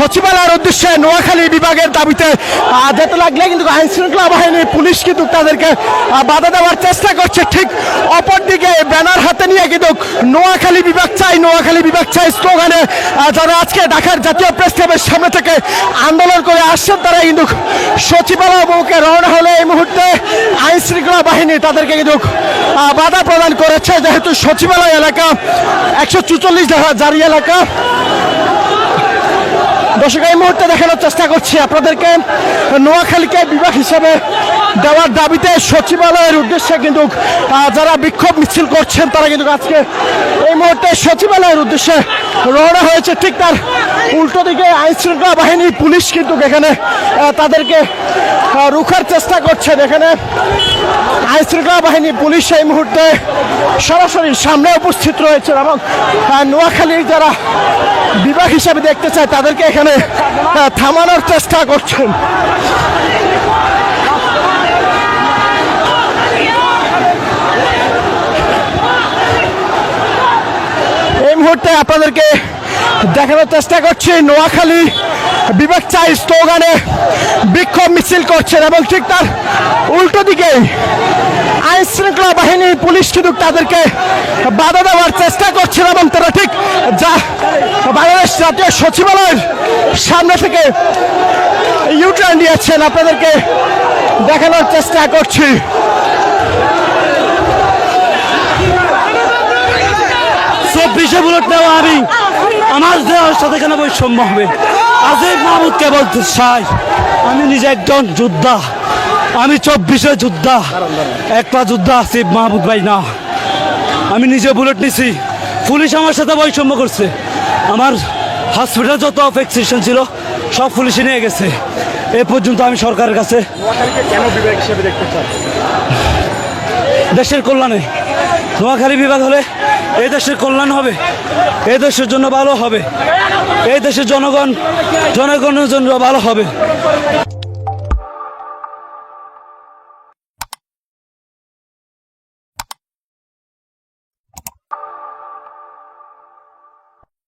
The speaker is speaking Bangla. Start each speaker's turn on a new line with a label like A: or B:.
A: সচিবালয়ের উদ্দেশ্যে নোয়াখালী বিভাগের দাবিতে যেতে লাগলে কিন্তু আইন শৃঙ্খলা বাহিনী, পুলিশ কিন্তু তাদেরকে বাধা দেওয়ার চেষ্টা করছে। ঠিক অপরদিকে ব্যানার হাতে নিয়ে কিন্তু নোয়াখালী বিভাগ চাই, নোয়াখালী বিভাগ চাই স্লোগানে যারা আজকে ঢাকার জাতীয় প্রেস ক্লাবের সামনে থেকে আন্দোলন করে আসছেন তারা কিন্তু সচিবালয় অভিমুখে রওনা হলে এই মুহূর্তে আইন শৃঙ্খলা বাহিনী তাদেরকে কিন্তু বাধা প্রদান করেছে। যেহেতু সচিবালয় এলাকা, একশো চুচল্লিশ জারি এলাকা দর্শক, এই মুহূর্তে দেখানোর চেষ্টা করছি আপনাদেরকে নোয়াখালীকে বিভাগ হিসেবে দেওয়ার দাবিতে সচিবালয়ের উদ্দেশ্যে কিন্তু যারা বিক্ষোভ মিছিল করছেন, তারা কিন্তু আজকে এই মুহূর্তে সচিবালয়ের উদ্দেশ্যে রওনা হয়েছে ঠিক তার উল্টো দিকে আইন শৃঙ্খলা বাহিনী, পুলিশ কিন্তু এখানে তাদেরকে রুখার চেষ্টা করছেন এখানে আইন শৃঙ্খলা বাহিনী, পুলিশ এই মুহূর্তে সরাসরি সামনে উপস্থিত রয়েছে এবং নোয়াখালীর যারা বিভাগ হিসাবে দেখতে চায়, তাদেরকে এখানে থামানোর চেষ্টা করছেন এই মুহূর্তে আপনাদেরকে দেখানোর চেষ্টা করছি। নোয়াখালী বিভাগ চাই স্লোগানে বিক্ষোভ মিছিল করছেন এবং ঠিক তার উল্টো দিকে আইন শৃঙ্খলা বাহিনী পুলিশ কিন্তু তাদেরকে বাধা দেওয়ার চেষ্টা করছেন এবং তারা ঠিক যা বাংলাদেশ জাতীয় সচিবালয়ের সামনে থেকে ইউটার্ন দিয়েছেন আপনাদেরকে দেখানোর চেষ্টা করছি।
B: চব্বিশে বুলেট নেওয়া আমি। আমার দেওয়ার সাথে কেন বৈষম্য হবে। আজিব মাহমুদ কেবল চাই আমি নিজে একজন যোদ্ধা। আমি চব্বিশে যোদ্ধা। একটা যোদ্ধা আসিফ মাহমুদ ভাই না। আমি নিজে বুলেট নিছি। পুলিশ আমার সাথে বৈষম্য করছে। আমার হসপিটাল যত অফেক্সেশন ছিল সব পুলিশে নিয়ে গেছে। এ পর্যন্ত আমি সরকারের কাছে দেশের কল্যাণে। নোয়াখালী বিভাগ হলে এই দেশের কল্যাণ হবে, এই দেশের জন্য ভালো হবে, এই দেশের জনগণ, জনগণের জন্য ভালো হবে।